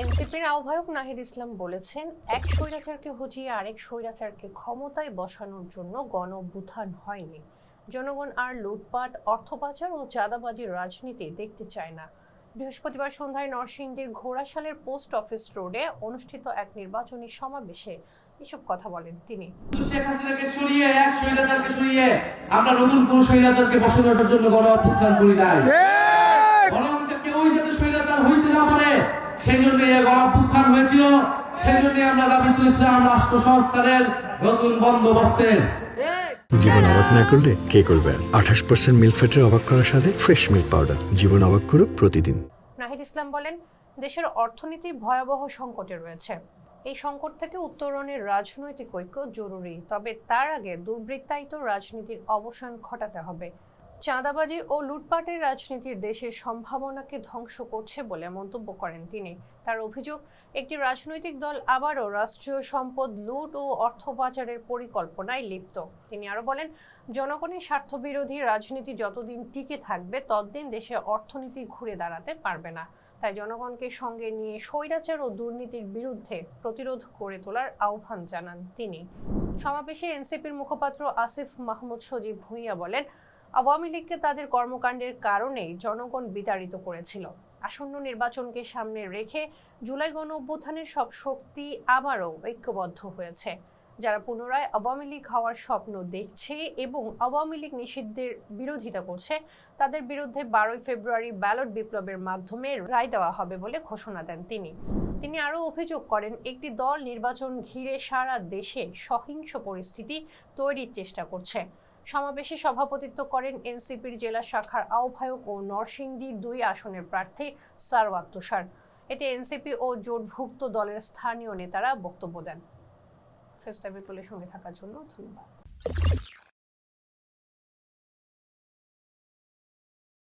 এনসিপির আহ্বায়ক নাহিদ ইসলাম বলেছেন এক স্বৈরাচারকে হটিয়ে আরেক স্বৈরাচারকে ক্ষমতায় বসানোর জন্য গণ হয়নি। জনগণ আর লুটপাট অর্থ পাচার ও চাঁদাবাজির রাজনীতি দেখতে চায় না। বৃহস্পতিবার সন্ধ্যায় নরসিংদীর ঘোড়াশালের পোস্ট অফিস রোডে অনুষ্ঠিত এক নির্বাচনী সমাবেশে এসব কথা বলেন তিনি। শেখ হাসিনাকে সরিয়ে এক স্বৈরাচারকে সরিয়ে আমরা নতুন কোন স্বৈরাচারকে বসানোর জন্য গণ অভ্যুত্থান করি নাই। সেই জন্য গণ অভ্যুত্থান হয়েছিল সেই জন্য আমরা দাবি তুলেছিলাম রাষ্ট্র সংস্কারের নতুন বন্দোবস্তের জীবন অবাক না করলে কে করবে আঠাশ পার্সেন্ট মিল্ক ফ্যাটের অবাক করার সাথে ফ্রেশ মিল্ক পাউডার জীবন অবাক করুক প্রতিদিন। নাহিদ ইসলাম বলেন দেশের অর্থনীতি ভয়াবহ সংকটে রয়েছে। এই সংকট থেকে উত্তরণের রাজনৈতিক ঐক্য জরুরি তবে তার আগে দুর্বৃত্তায়িত রাজনীতির অবসান ঘটাতে হবে। চাঁদাবাজি ও লুটপাটের রাজনীতির দেশের সম্ভাবনাকে ধ্বংস করছে বলে মন্তব্য করেন তিনি। তার অভিযোগ, একটি রাজনৈতিক দল আবারও রাষ্ট্রীয় সম্পদ, লুট ও অর্থ পাচারের পরিকল্পনায় লিপ্ত। তিনি আরও বলেন, জনগণের স্বার্থবিরোধী রাজনীতি যতদিন টিকে থাকবে, ততদিন দেশে অর্থনীতি ঘুরে দাঁড়াতে পারবে না। তাই জনগণকে সঙ্গে নিয়ে স্বৈরাচার ও দুর্নীতির বিরুদ্ধে প্রতিরোধ করে তোলার আহ্বান জানান তিনি। সমাবেশে এনসিপির মুখপাত্র আসিফ মাহমুদ সজীব ভুঁইয়া বলেন আওয়ামী লীগকে তাদের কর্মকাণ্ডের কারণেই জনগণ বিতাড়িত করেছিল। আসন্ন নির্বাচনকে সামনে রেখে জুলাই গণ অভ্যুত্থানের সব শক্তি আবারও ঐক্যবদ্ধ হয়েছে। যারা পুনরায় আওয়ামী লীগ হওয়ার স্বপ্ন দেখছে এবং আওয়ামী লীগ নিষিদ্ধের বিরোধিতা করছে, তাদের বিরুদ্ধে বারোই ফেব্রুয়ারি ব্যালট বিপ্লবের মাধ্যমে রায় দেওয়া হবে বলে ঘোষণা দেন তিনি। তিনি আরও অভিযোগ করেন, একটি দল নির্বাচন ঘিরে সারা দেশে সহিংস পরিস্থিতি তৈরির চেষ্টা করছে। সমাবেশে সভাপতিত্ব করেন এনসিপির জেলা শাখার আহ্বায়ক ও নরসিংদী দুই আসনের প্রার্থী সারওয়াত তুষার। এতে এনসিপি ও জোটভুক্ত দলের স্থানীয় নেতারা বক্তব্য দেন। ফেস্টাবিপুলের সঙ্গে থাকার জন্য ধন্যবাদ।